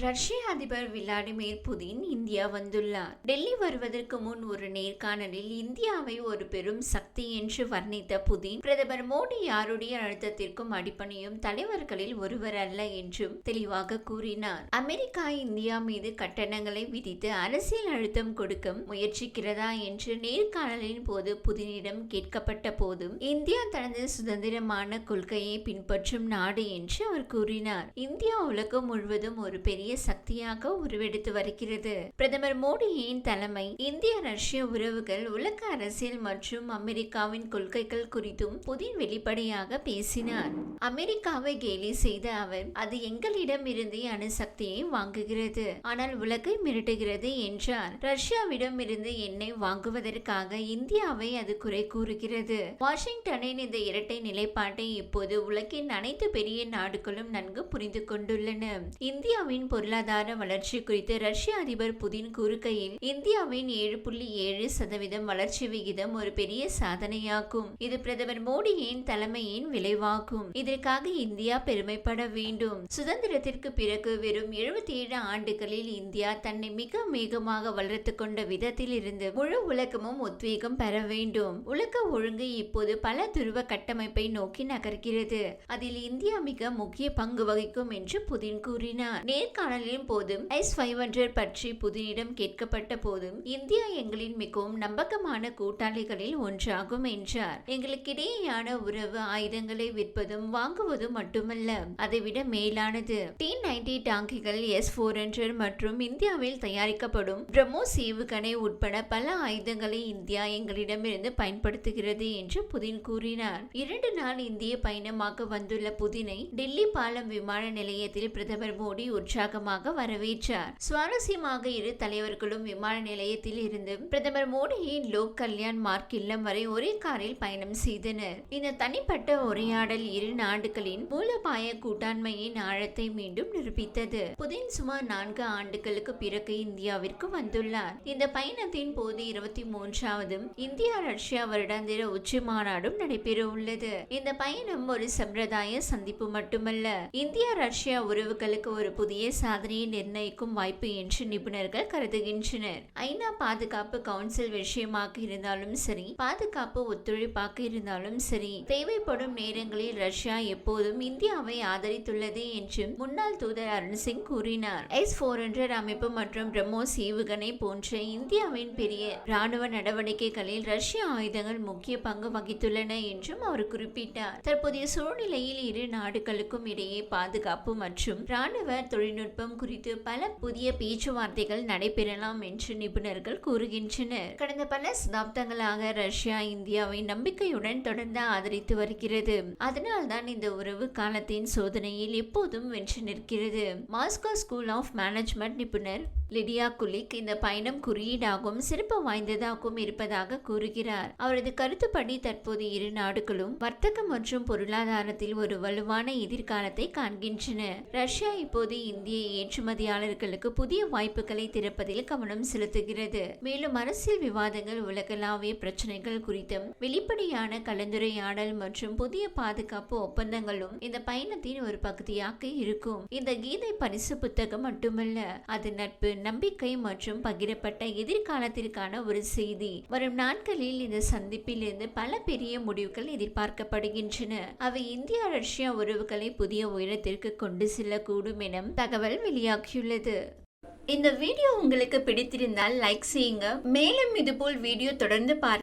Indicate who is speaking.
Speaker 1: ரஷ்ய அதிபர் Vladimir Putin India வந்துள்ளார். டெல்லி வருவதற்கு முன் ஒரு நேர்காணலில் இந்தியாவை ஒரு பெரும் சக்தி என்று வர்ணித்த புதின் பிரதமர் மோடி யாருடைய அழுத்தத்திற்கும் அடிப்பணியும் தலைவர்களில் ஒருவர் அல்ல என்றும் தெளிவாக கூறினார். அமெரிக்கா இந்தியா மீது கட்டணங்களை விதித்து அரசியல் அழுத்தம் கொடுக்க முயற்சிக்கிறதா என்று நேர்காணலின் போது புதினிடம் கேட்கப்பட்ட போதும் இந்தியா தனது சுதந்திரமான கொள்கையை பின்பற்றும் நாடு என்று அவர் கூறினார். இந்தியா உலகம் முழுவதும் ஒரு பெரிய பெரிய சக்தியாக உருவெடுத்து வருகிறது. பிரதமர் மோடியின் தலைமை இந்திய ரஷ்ய உறவுகள் உலக அரசியல் மற்றும் அமெரிக்காவின் கொள்கைகள் குறித்தும் புதின் வெளிப்படையாக பேசினார். அமெரிக்காவை கேலி செய்த அவர் அது எங்களிடம் இருந்து அணுசக்தியை வாங்குகிறது ஆனால் உலகை மிரட்டுகிறது என்றார். ரஷ்யாவிடம் இருந்து எண்ணெய் வாங்குவதற்காக இந்தியாவை அது குறை கூறுகிறது. வாஷிங்டனின் இந்த இரட்டை நிலைப்பாட்டை இப்போது உலகின் அனைத்து பெரிய நாடுகளும் நன்கு புரிந்து கொண்டுள்ளன. இந்தியாவின் பொருளாதார வளர்ச்சி குறித்து ரஷ்ய அதிபர் புதின் கூறுகையில் இந்தியாவின் ஏழு புள்ளி ஏழு சதவீதம் வளர்ச்சி விகிதம் ஒரு பெரிய சாதனையாகும். இது பிரதமர் மோடியின் தலைமையின் விளைவாகும். இதற்காக இந்தியா பெருமைப்பட வேண்டும். சுதந்திரத்திற்கு பிறகு வெறும் எழுபத்தி ஏழு ஆண்டுகளில் இந்தியா தன்னை மிக வேகமாக வளர்த்து கொண்ட விதத்தில் இருந்து முழு உலகமும் உத்வேகம் பெற வேண்டும். உலக ஒழுங்கு இப்போது பல துருவ கட்டமைப்பை நோக்கி நகர்கிறது. அதில் இந்தியா மிக முக்கிய பங்கு வகிக்கும் என்று புதின் கூறினார். நேர்காணலின் போதும் எஸ் ஃபைவ் ஹண்ட்ரட் பற்றி புதினிடம் கேட்கப்பட்ட போதும் இந்தியா எங்களின் மிகவும் நம்பகமான கூட்டாளிகளில் ஒன்றாகும் என்றார். எங்களுக்கிடையேயான உறவு ஆயுதங்களை விற்பதும் வாங்குவதும் மட்டுமல்ல அதைவிட மேலானது. டி நைன்டி டாங்கிகள் எஸ் ஃபோர் ஹண்ட்ரட் மற்றும் இந்தியாவில் தயாரிக்கப்படும் பிரம்மோஸ் ஏவுகணை உட்பட பல ஆயுதங்களை இந்தியா எங்களிடமிருந்து பயன்படுத்துகிறது என்று புதின் கூறினார். இரண்டு நாள் இந்திய பயணமாக வந்துள்ள புதினை டெல்லி பாலம் விமான நிலையத்தில் பிரதமர் மோடி உற்சாகமாக வரவேற்றார். சுவாரஸ்யமாக இரு தலைவர்களும் விமான நிலையத்தில் இருந்து பிரதமர் மோடியின் லோக் கல்யாண் மார்க் இல்லம் வரை ஒரே காரில் பயணம் செய்தனர். இந்த தனிப்பட்ட உரையாடல் இரு நாடுகளின் மூலபாய கூட்டாண்மையின் ஆழத்தை மீண்டும் நிரூபித்தது. புதின் சுமார் நான்கு ஆண்டுகளுக்கு பிறகு இந்தியாவிற்கு வந்துள்ளார். இந்த பயணத்தின் போது இருபத்தி மூன்றாவது இந்தியா ரஷ்யா வருடாந்திர உச்சி மாநாடும் நடைபெற உள்ளது. இந்த பயணம் ஒரு சம்பிரதாய சந்திப்பு மட்டுமல்ல இந்தியா ரஷ்யா உறவுகளுக்கு ஒரு புதிய சாதனையை நிர்ணயிக்கும் வாய்ப்பு என்று நிபுணர்கள் கருதுகின்றனர். ஐநா பாதுகாப்பு கவுன்சில் விஷயமாக இருந்தாலும் சரி பாதுகாப்பு ஒத்துழைப்பாக இருந்தாலும் சரி தேவைப்படும் நேரங்களில் ரஷ்யா எப்போதும் இந்தியாவை ஆதரித்துள்ளது என்று முன்னாள் தூதர் அருண் சிங் கூறினார். எஸ் போர் ஹண்ட்ரட் அமைப்பு மற்றும் பிரம்மோஸ் ஏவுகணை போன்ற இந்தியாவின் பெரிய ராணுவ நடவடிக்கைகளில் ரஷ்ய ஆயுதங்கள் முக்கிய பங்கு வகித்துள்ளன என்றும் அவர் குறிப்பிட்டார். தற்போதைய சூழ்நிலையில் இரு நாடுகளுக்கும் இடையே பாதுகாப்பு மற்றும் ராணுவ தொழில்நுட்பம் குறித்து பல புதிய பேச்சுவார்த்தைகள் நடைபெறலாம் என்று நிபுணர்கள் கூறுகின்றனர். கடந்த பல சதாப்தங்களாக ரஷ்யா இந்தியாவை நம்பிக்கையுடன் தொடர்ந்து ஆதரித்து வருகிறது. அதனால்தான் இந்த உறவு காலத்தின் சோதனையில் எப்போதும் வென்று நிற்கிறது. மாஸ்கோ ஸ்கூல் ஆஃப் மேனேஜ்மெண்ட் நிபுணர் லிடியா குலிக் இந்த பயணம் குறியீடாகவும் சிறப்பு வாய்ந்ததாகவும் இருப்பதாக கூறுகிறார். அவரது கருத்துப்படி தற்போது இரு நாடுகளும் வர்த்தகம் மற்றும் பொருளாதாரத்தில் ஒரு வலுவான எதிர்காலத்தை காண்கின்றன. ரஷ்யா இப்போது இந்திய ஏற்றுமதியாளர்களுக்கு புதிய வாய்ப்புகளை திறப்பதில் கவனம் செலுத்துகிறது. மேலும் அரசியல் விவாதங்கள் உலகளாவிய பிரச்சனைகள் குறித்தும் வெளிப்படையான கலந்துரையாடல் மற்றும் புதிய பாதுகாப்பு ஒப்பந்தங்களும் இந்த பயணத்தின் ஒரு பகுதியாக இருக்கும். இந்த கீதை பரிசு புத்தகம் மட்டுமல்ல அது நட்பு நம்பிக்கை மற்றும் பகிரப்பட்ட எதிர்காலத்திற்கான ஒரு செய்தி. வரும் நாட்களில் இந்த சந்திப்பில் இருந்து பல பெரிய முடிவுகள் எதிர்பார்க்கப்படுகின்றன. அவை இந்தியா ரஷ்யா உறவுகளை புதிய உயரத்திற்கு கொண்டு செல்லக்கூடும் என தகவல் வெளியாகியுள்ளது. இந்த வீடியோ உங்களுக்கு பிடித்திருந்தால் லைக் செய்யுங்க. மேலும் இதுபோல் வீடியோ தொடர்ந்து பார்க்க